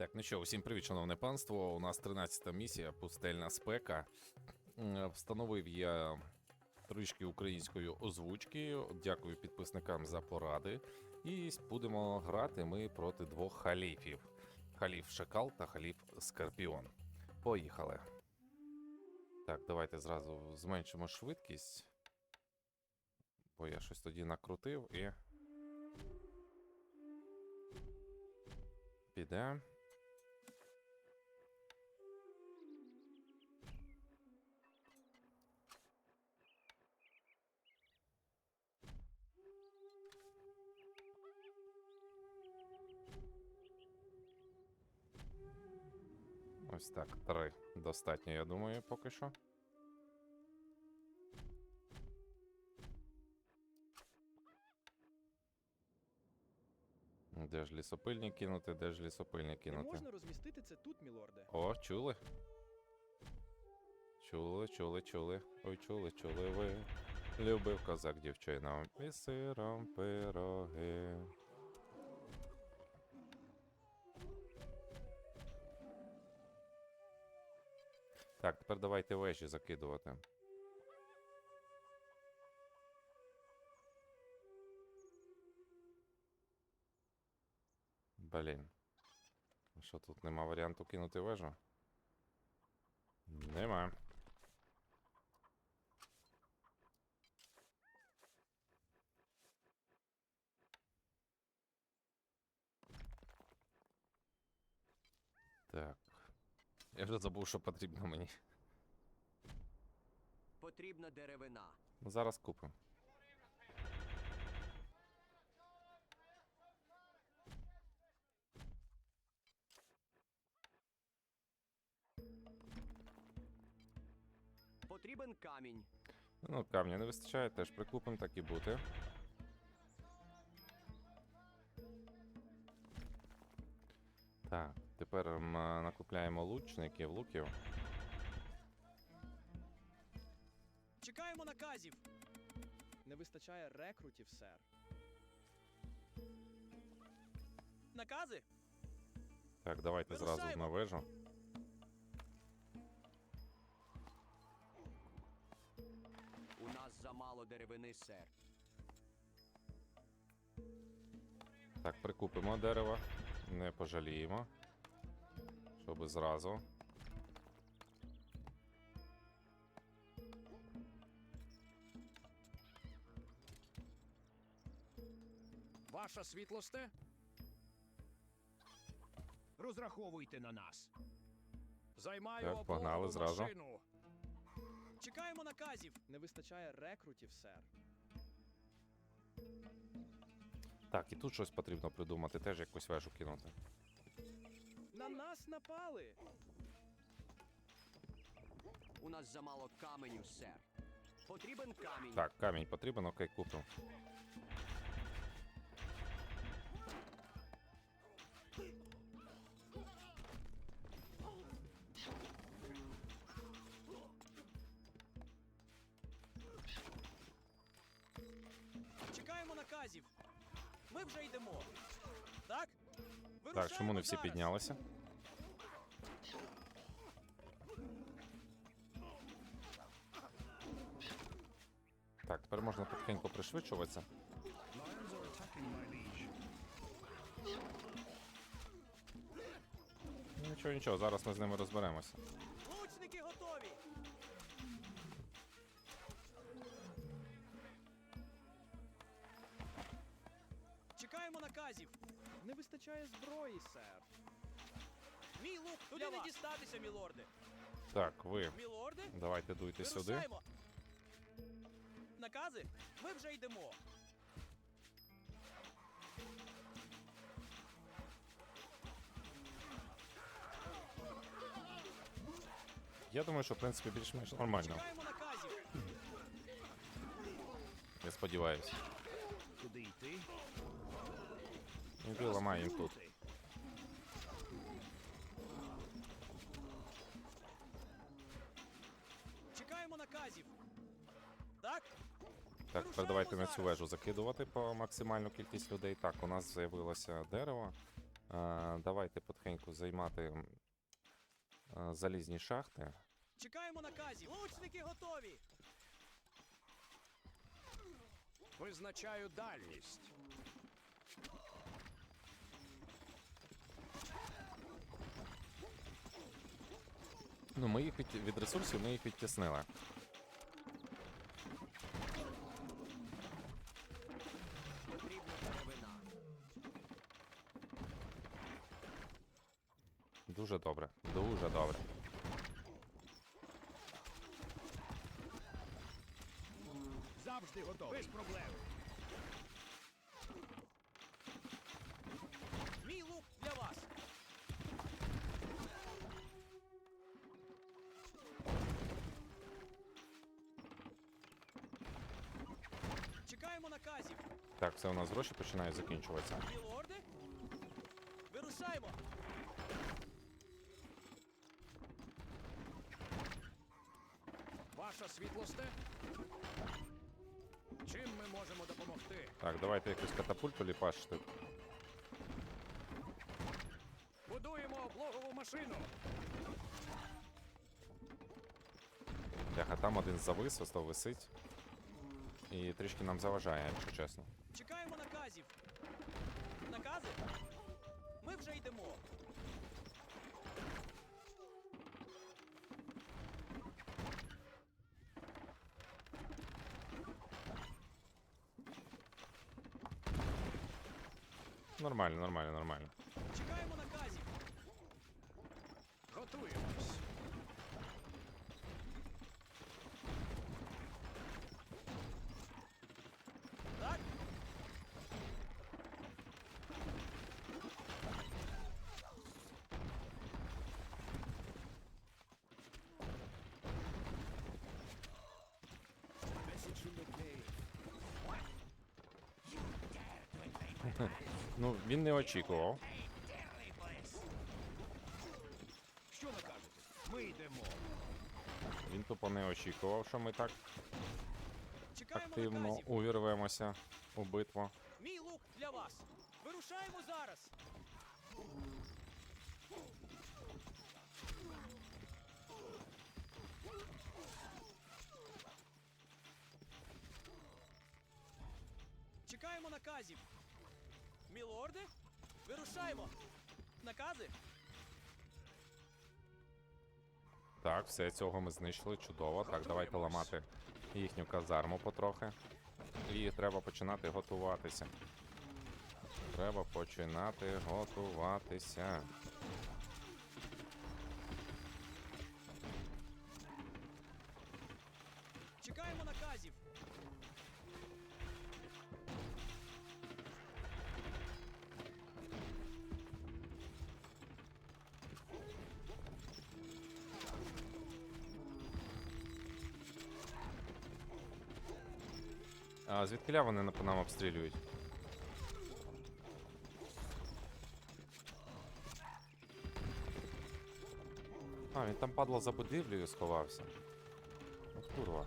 Так, ну що, усім привіт, шановне панство. У нас 13-та місія, пустельна спека. Встановив я трішки української озвучки. Дякую підписникам за поради. І будемо грати ми проти двох халіфів: халіф Шакал та халіф Скорпіон. Поїхали. Так, давайте зразу зменшимо швидкість. Бо я щось тоді накрутив і. Піде. Ось так, три. Достатньо, я думаю, поки що. Де ж лісопильні кинути, де ж лісопильні Не кинути? можна розмістити це тут, мілорде. О, чули? Чули, чули, чули. Ой, чули, чули ви. Любив козак дівчинам і сиром пироги. Так, тепер давайте вежі закидувати. Блін. Що тут нема варіанту кинути вежу? Нема. Так. Я вже забув, що потрібно мені. Потрібна деревина. Ну, Зараз купимо. Потрібен камінь. Ну, камня не вистачає, теж прикупимо, так і бути. Так, тепер м, накупляємо лучників, луків. Чекаємо наказів. Не вистачає рекрутів, сер. Накази? Так, давайте зразу Вирушаємо. на вежу. У нас замало деревини, сер. Так, прикупимо дерево, не пожаліємо. Щоб зразу. Ваша світлосте? Розраховуйте на нас. Займаю Так, погнали зразу. машину. Чекаємо наказів. Не вистачає рекрутів, сер. Так, і тут щось потрібно придумати, теж якусь вежу кинути. На нас напали. У нас замало каменю, сер. Потрібен камінь. Так, камінь потрібен, окей, купимо. Чекаємо наказів. Ми вже йдемо. Так? Чому не всі піднялися? Так, тепер можна потихеньку пришвидшуватися. Liege. Нічого, нічого, зараз ми з ними розберемося. Вистачає зброї, сер. Мій лук туди не дістатися, мілорде. Так, ви Мілорде? давайте дуйте сюди. Вирушаємо. Накази? Ми вже йдемо. Я думаю, що в принципі більш-менш нормально. Чекаємо наказів. Я сподіваюся. Іди ламай їм тут. Чекаємо наказів. Так? Так, тепер давайте на цю вежу закидувати по максимальну кількість людей. Так, у нас з'явилося дерево. Е, давайте потихеньку займати е, залізні шахти. Чекаємо наказів. Лучники готові. Визначаю дальність. Ну, ми їх від, від ресурсів ми їх відтіснили. Дуже добре. Дуже добре. Завжди готовий. Без проблем. Так, все у нас гроші починають закінчуватися. Вирушаємо. Ваша світлосте? Чим ми можемо допомогти? Так, давайте якусь катапульту ліпашити. Будуємо облогову машину. Бляха, там один завис, то висить. І трішки нам заважає, якщо чесно. Ми вже йдемо. Нормально, нормально, нормально. Чекаємо наказів. Готуємось. Ну, він не очікував. Що накажете? Ми йдемо. Він тупо не очікував, що ми так Чекаємо активно наказів. увірвемося у битву. Мій лук для вас. Вирушаємо зараз. Чекаємо наказів. Мілорди? Вирушаємо. Накази? Так, все цього ми знищили, чудово. Так, давайте ламати їхню казарму потрохи. І треба починати готуватися. Треба починати готуватися. А звідкиля вони по нам обстрілюють? А, він там падла за будівлею сховався. От курва.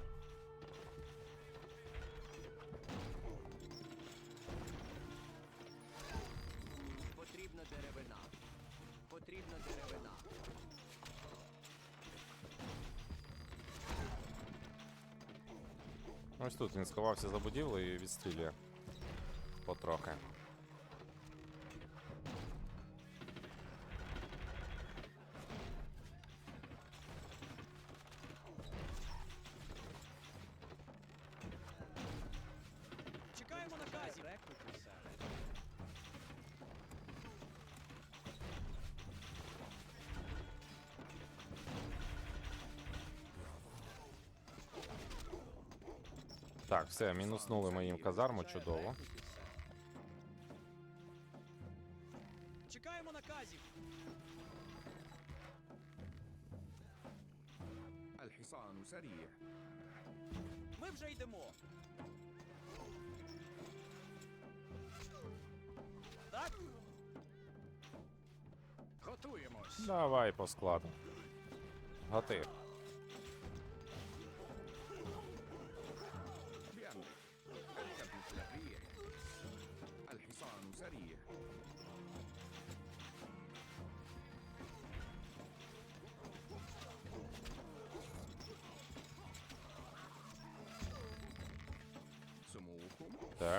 Ось тут він сховався за будівлею і відстрілює. Потрохи. Так, все, мінуснули ми їм казарму, чудово. Чекаємо наказів. الحصان سريع Ми вже йдемо. Так? Готуємось. Давай по складу. Готи.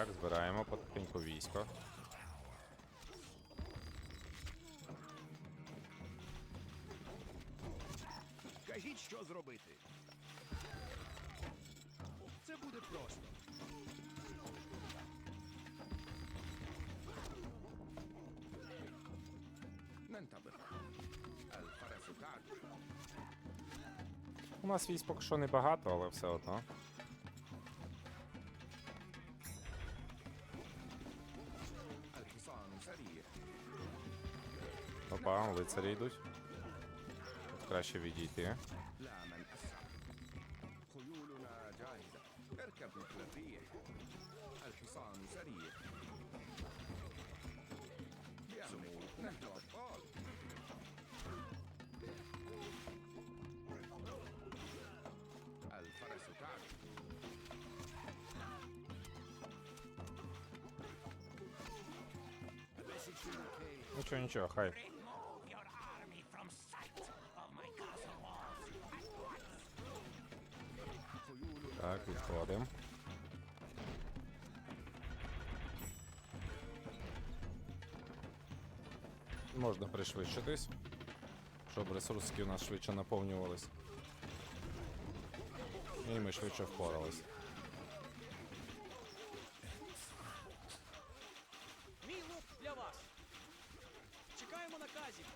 Так, збираємо потихеньку військо. Скажіть, що зробити. Це буде просто. У нас військ поки що небагато, але все одно. Опа, лицарі йдуть. Тут краще відійти. لا من أسرع خيولنا جاهزة اركب Так. Можна пришвидшитись, щоб ресурски у нас швидше наповнювались. І ми швидше впорались. Мій лук для вас. Чекаємо наказів.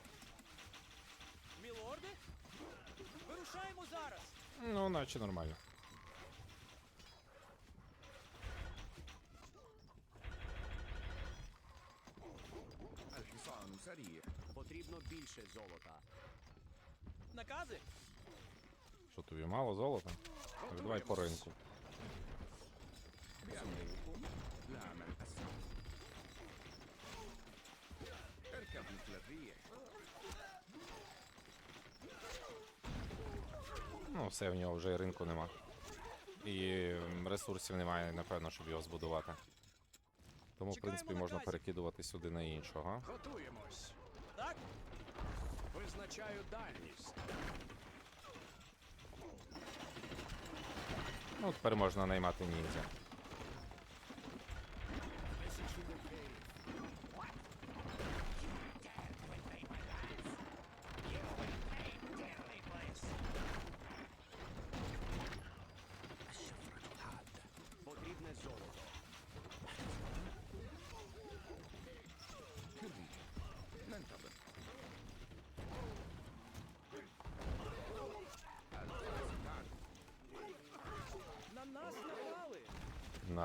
Мілорди? Вирушаємо зараз. Ну, наче нормально. шарі. Потрібно більше золота. Накази? Що тобі мало золота? Так давай по ринку. Ну, все в нього вже і ринку нема. І ресурсів немає, напевно, щоб його збудувати. Тому, в принципі, можна перекидувати сюди на іншого. Готуємось. Так? Визначаю дальність. Ну, тепер можна наймати ніндзя.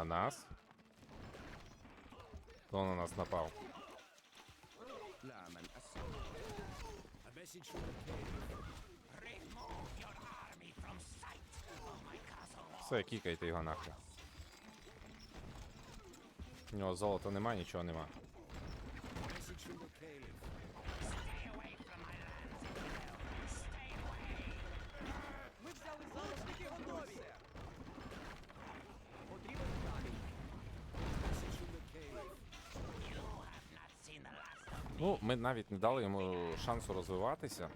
нас. Кто на нас напал? Все, кікайте його нахуй. У нього золота нема, нічого нема. Ну, ми навіть не дали йому шансу розвиватися.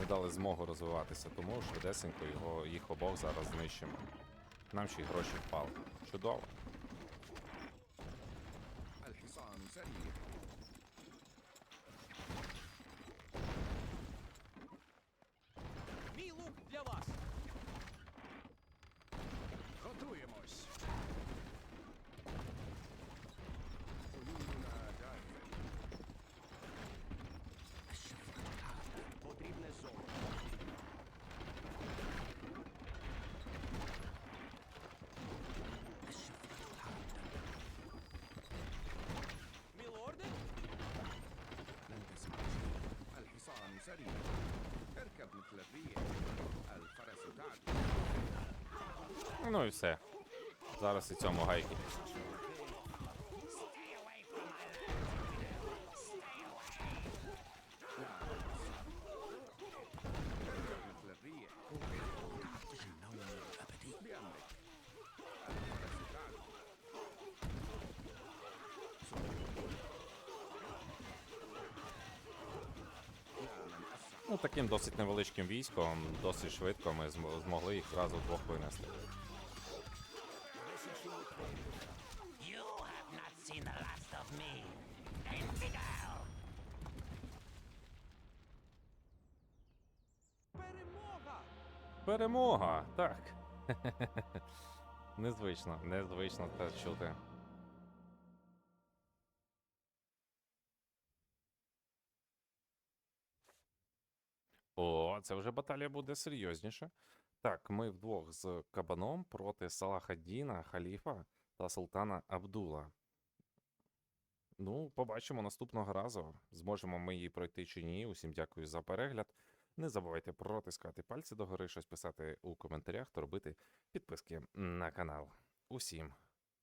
Не дали змогу розвиватися, тому швидесенько його, їх обох зараз знищимо. Нам ще й гроші впали. Чудово. Ну і все. Зараз і цьому гайки. Ну, Таким досить невеличким військом, досить швидко ми змогли їх зразу двох винести. Перемога! Перемога! Так. незвично, незвично це чути. О, це вже баталія буде серйозніше. Так, ми вдвох з Кабаном проти Салахаддіна, Халіфа та Султана Абдула. Ну, побачимо наступного разу. Зможемо ми її пройти чи ні. Усім дякую за перегляд. Не забувайте протискати пальці догори, щось писати у коментарях та робити підписки на канал. Усім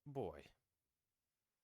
бувай!